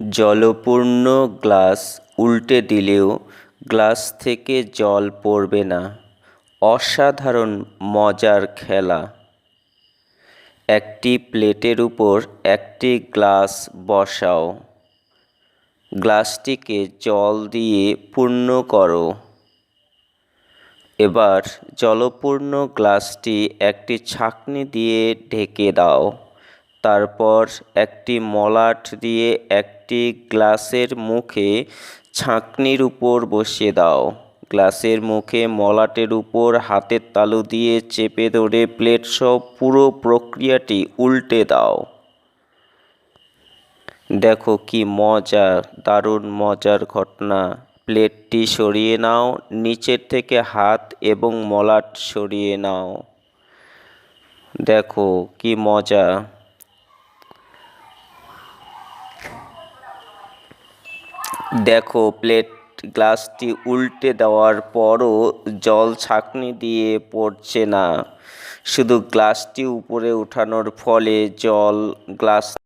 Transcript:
জলপূর্ণ glass উল্টে দিলেও glass থেকে জল পড়বে না। অসাধারণ মজার খেলা। একটি প্লেটের উপর একটি গ্লাস বসাও। গ্লাসটিকে জল দিয়ে পূর্ণ করো। এবার জলপূর্ণ গ্লাসটি একটি ছাঁকনি দিয়ে ঢেকে দাও। তারপর একটি মলাট দিয়ে একটি গ্লাসের মুখে ছাঁকনির উপর বসিয়ে দাও। গ্লাসের মুখে মলাটের উপর হাতের তালু দিয়ে চেপে ধরে প্লেট সহ পুরো প্রক্রিয়াটি উল্টে দাও। দেখো কি মজা, দারুণ মজার ঘটনা। প্লেটটি সরিয়ে নাও, নিচের থেকে হাত এবং মলাট সরিয়ে নাও। দেখো কি মজা। দেখো, প্লেট গ্লাসটি উল্টে দেওয়ার পরও জল ছাঁকনি দিয়ে পড়ছে না। শুধু গ্লাসটি উপরে ওঠানোর ফলে জল গ্লাস